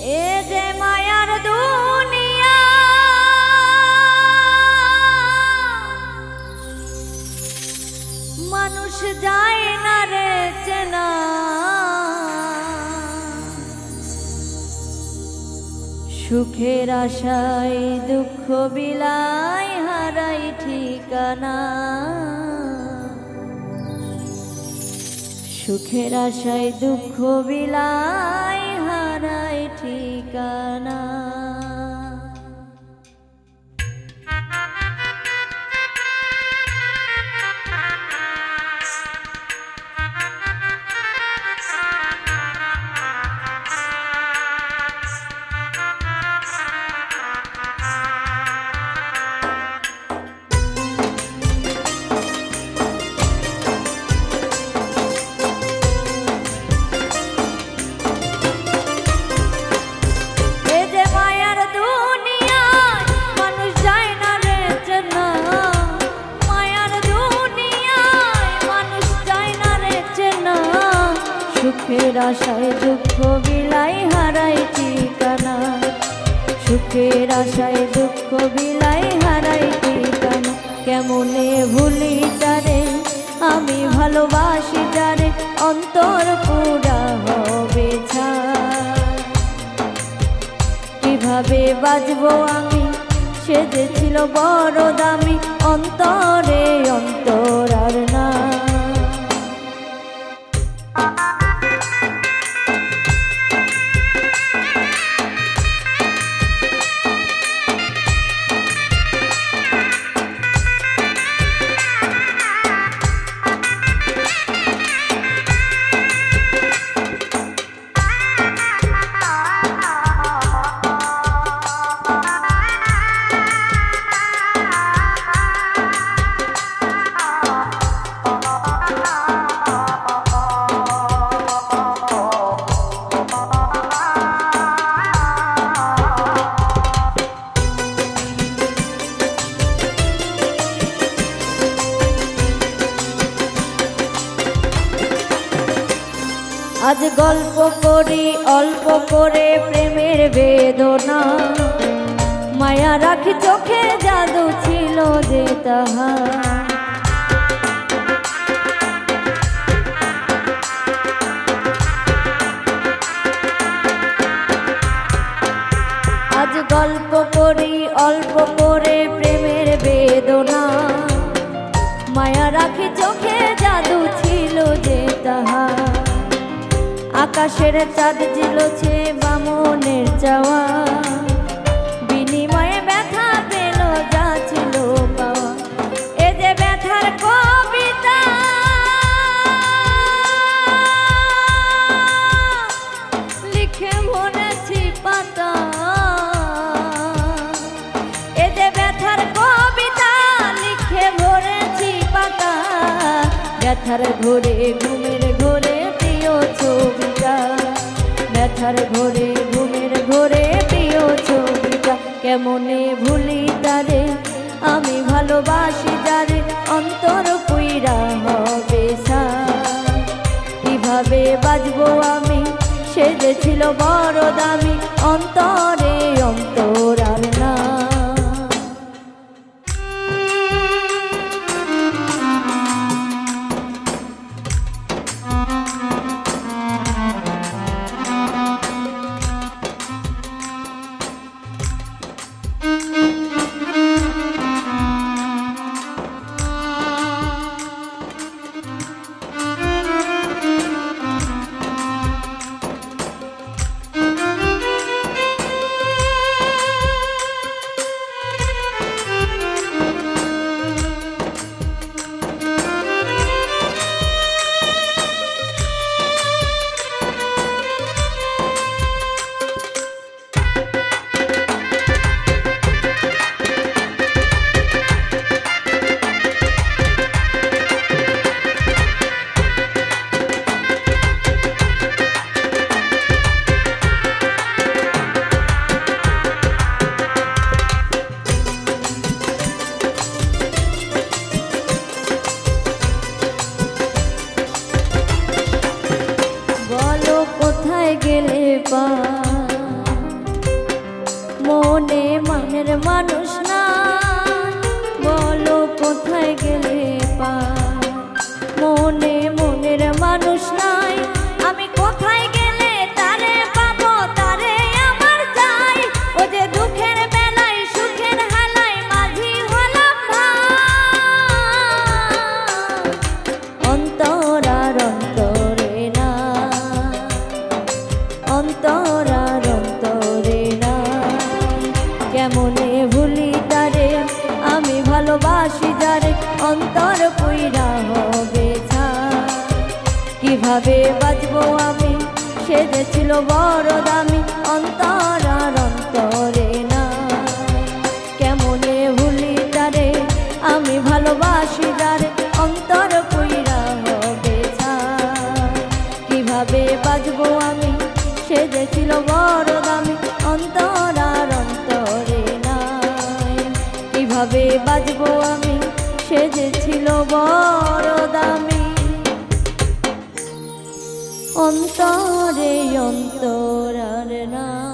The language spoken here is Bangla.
এ সুখের আশায় দুঃখ বিলাই হারাই ঠিকানা। সুখের আশায় দুঃখ বিলাই ঠিকানা সুখের আশায় দুঃখ বিলাই হারাই ঠিকানা। সুখের আশায় দুঃখ বিলাই হারাই ঠিকানা। কেমনে ভুলি তারে? আমি ভালোবাসি তারে, অন্তর পুরা হবে কীভাবে বাজবো আমি? সে যে ছিল বড় দামি, অন্তরে অন্তর আর না আজ গল্প করি, অল্প করে প্রেমের বেদনা। মায়া রাখি চোখে জাদু ছিল যে তাহা। আজ গল্প করি, অল্প করে প্রেমের বেদনা। মায়া রাখি চোখে আকাশের চাঁদ জিলছে বামনের চাওয়া। বিনিময়ে ব্যথা পেল, যা ছিল পাওয়া। এ যে ব্যথার কবিতা। লিখে মনেছি পাতা। এ ব্যথার কবিতা, লিখে ভরেছি পাতা। ব্যথার ঘোরে ঘুমের ছবিটা, ব্যথার ঘরে, ঘুমের ঘরে, প্রিয় ছবিটা। কেমনে ভুলি তারে? আমি ভালোবাসি যারে অন্তর কুইরা হবে কীভাবে বাজবো আমি? সেজেছিল বড় দামি, অন্তর গেলে পা। মনে মনের মান কেমনে ভুলি তারে। আমি ভালোবাসি যারে, অন্তর পুইরা হবে। কীভাবে বাঁচবো আমি? সে বড় দামি অন্তরার অন্তরে না। কেমনে ভুলি তারে? আমি ভালোবাসি যারে, অন্তর পুইরা হবে। কীভাবে বাঁচবো আমি? সে বড় দামি, অন্তরে বাঁচবো আমি সেজেছিল ছিল বড় দামি। অন্তরে অন্তরার না